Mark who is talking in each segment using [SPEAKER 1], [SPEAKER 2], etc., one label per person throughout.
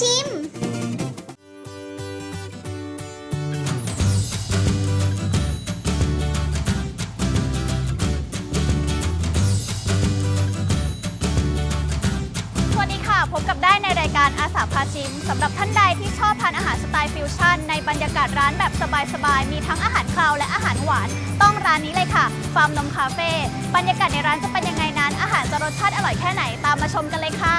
[SPEAKER 1] ชิม สวัสดีค่ะ พบกับได้ในรายการอาสาพาชิมสำหรับท่านใดที่ชอบทานอาหารสไตล์ฟิวชั่น ในบรรยากาศร้านแบบสบายๆ มีทั้งอาหารคาวและอาหารหวาน ต้องร้านนี้เลยค่ะฟาร์มนมคาเฟ่บรรยากาศในร้านจะเป็นยังไงนั้น อาหารจะรสชาติอร่อยแค่ไหนตามมาชมกันเลยค่ะ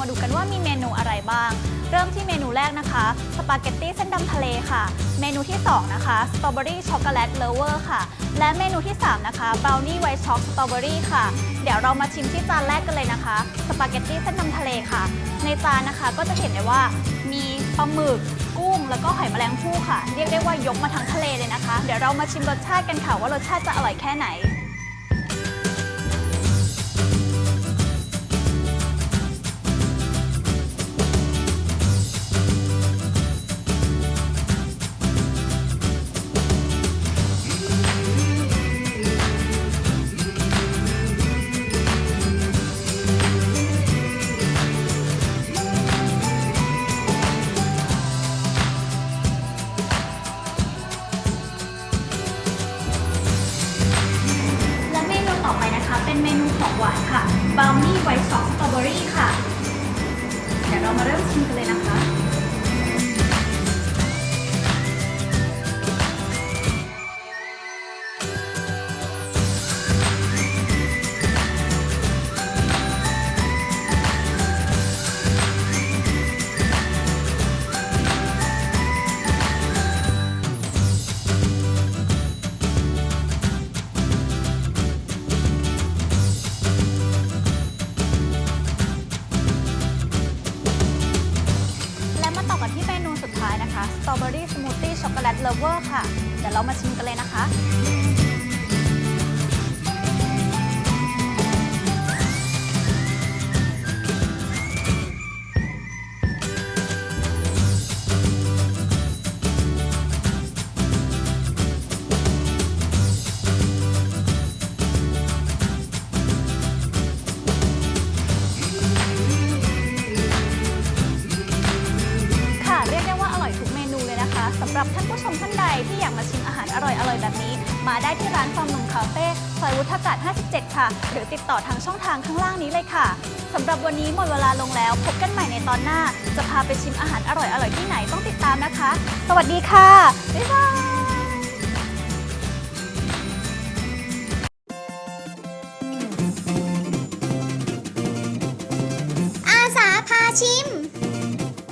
[SPEAKER 1] มาดูกันว่ามีเมนูอะไรบ้าง เริ่มที่เมนูแรกนะคะสปาเกตตี้เส้นดำทะเลค่ะ เมนูที่ 2 นะคะสตรอเบอรี่ช็อกโกแลตเลเวอร์ค่ะ และเมนูที่ 3 นะคะบราวนี่ไวท์ช็อกสตรอเบอรี่ค่ะ เดี๋ยวเรามาชิมที่จานแรกกันเลยนะคะสปาเกตตี้เส้นดำทะเลค่ะ ในจานนะคะก็จะเห็นได้ว่ามีปลาหมึกกุ้งแล้วก็หอยแมลงภู่ค่ะ เรียกได้ว่ายกมาทั้งทะเลเลยนะคะ เดี๋ยวเรามาชิมรสชาติกันค่ะว่ารสชาติจะอร่อยแค่ไหน เป็นเมนูของหวานค่ะบราวนี่ไวท์ซอสสตรอเบอรี่ค่ะ เดี๋ยวเรามาเริ่มชิมกันเลยนะคะและ สตรอเบอรี่สมูทตี้ช็อกโกแลตเลเวอร์ค่ะ เดี๋ยวเรามาชิมกันเลยนะคะ สำหรับท่านผู้ชมท่านใดที่อยากมาชิมอาหารอร่อยๆแบบนี้ มาได้ที่ร้านฟอร์มนมคาเฟ่ซอยวุฒากาศ 57 ค่ะ หรือติดต่อทางช่องทางข้างล่างนี้เลยค่ะสำหรับวันนี้หมดเวลาลงแล้ว พบกันใหม่ในตอนหน้า จะพาไปชิมอาหารอร่อยๆที่ไหนต้องติดตามนะคะ สวัสดีค่ะ บ๊ายบาย